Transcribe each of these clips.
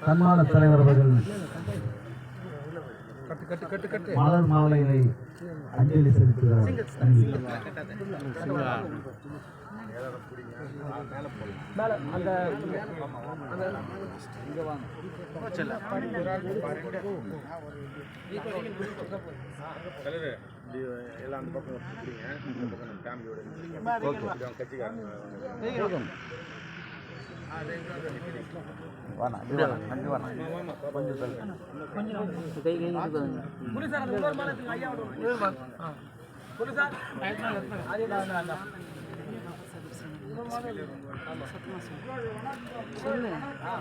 சன்மான தலைவர் அவர்கள் மலர் மாலைகளை அஞ்சலி செலுத்துகிறார். எல்லாம் அந்த பக்கம்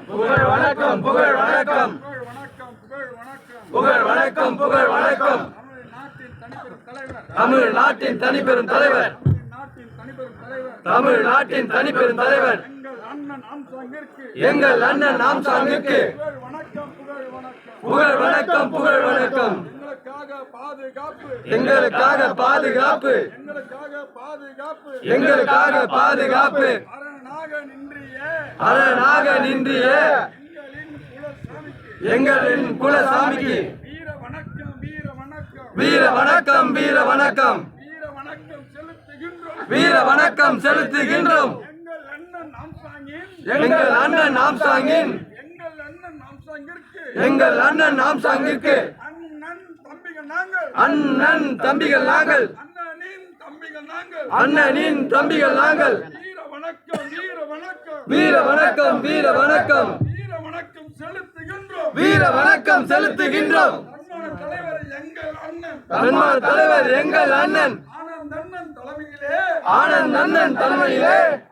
புகழ் வணக்கம் புகழ் வணக்கம். புகழ் வணக்கம் புகழ் வணக்கம். தமிழ் நாட்டின் தனிப்பெரும் தலைவர். தமிழ் நாட்டின் தமிழ்நாட்டின் தனிப்பெரும் தலைவர். எங்கள் அண்ணன் நாம் சாமிக்கு புகழ் வணக்கம் புகழ் வணக்கம். எங்களுக்காக பாதுகாப்பு. எங்களுக்காக பாதுகாப்பு. அரணாக நின்றிய. எங்களின் குலசாமிக்கு. வீர வணக்கம் வீர வணக்கம். வீர வணக்கம் செலுத்துகின்றோம். எங்கள் அண்ணன் ஆம்சாங்கின் எங்கள் அண்ணன் நாம்சாங்கிற்கு. எங்கள் அண்ணன் தம்பிகள் நாங்கள். அண்ணன் தம்பிகள் நாங்கள். அண்ணனின் தம்பிகள் நாங்கள். அண்ணனின் தம்பிகள் நாங்கள். வீர வணக்கம் வீர வணக்கம். வீர வணக்கம் வீர வணக்கம். வீர வணக்கம் செலுத்துகின்றோம். வீர வணக்கம் செலுத்துகின்றோம். அண்ணன் தலைவர் எங்கள் அண்ணன். தலைவர் எங்கள் அண்ணன். ஆனந்த் அண்ணன் தலைமையிலே. ஆனந்த் அண்ணன் தலைமையிலே. ஆனந்த்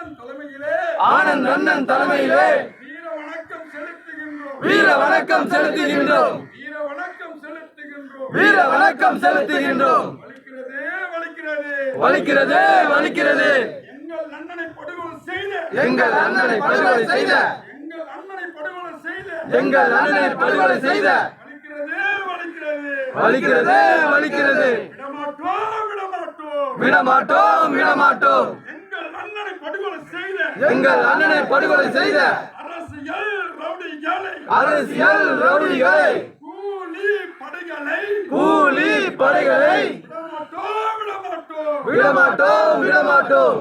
அண்ணன் தலைமையிலே ஆனந்த் அண்ணன் தலைமையிலே வீர வணக்கம் செலுத்துகின்றோம். வீர வணக்கம் செலுத்துகின்றோம். வீர வணக்கம் செலுத்துகின்றோம். வீர வணக்கம் செலுத்துகின்றோம். வலிக்கிறது வலிக்கிறது. வலிக்கிறது வலிக்கிறது. எங்கள் அண்ணனை படுகொலை செய்த. எங்கள் அண்ணனை படுகொலை செய்த. எங்கள் அண்ணனை படுகொலை செய்த. எங்கள் அண்ணனை படுகொலை செய்த. வலிக்கிறது வலிக்கிறது. வலிக்கிறது வலிக்கிறது. விடமாட்டோம் விடமாட்டோம். விடமாட்டோம் விடமாட்டோம். எங்கள் அண்ணனை படுகொலை செய்த அரசியல் ரவுடிகளை கூலி படைகளை விடமாட்டோம் விடமாட்டோம்.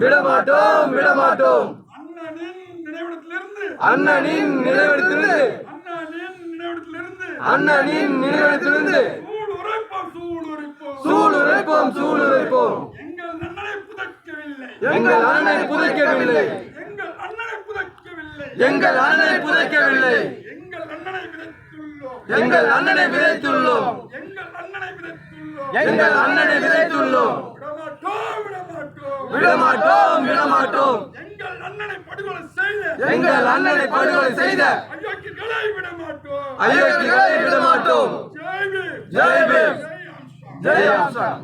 விடமாட்டோம் விடமாட்டோம். அண்ணனின் நினைவிடத்திலிருந்து. அண்ணனின் நினைவிடத்திலிருந்து. சூளுரைப்போம் சூளுரைப்போம். சூள் எங்கள் அண்ணனை புதைக்கவில்லை. எங்கள் அண்ணனை புதைக்கவில்லை. எங்கள் அண்ணனை புதைக்கவில்லை. எங்கள் அண்ணனை விதைத்துள்ளோம். எங்கள் அண்ணனை விதைத்துள்ளோம். எங்கள் அண்ணனை விதைத்துள்ளோம். எங்கள் அண்ணனை விதைத்துள்ளோம். விடமாட்டோம் விடமாட்டோம். எங்கள் அண்ணனை படுகொலை செய்த. எங்கள் அண்ணனை படுகொலை செய்த. அயோக்கியர்களை விடமாட்டோம். அயோக்கியர்களை விடமாட்டோம். ஜெய் பீம். ஜெய் பீம். ஜெய் ஆம்ஸ்ட்ராங்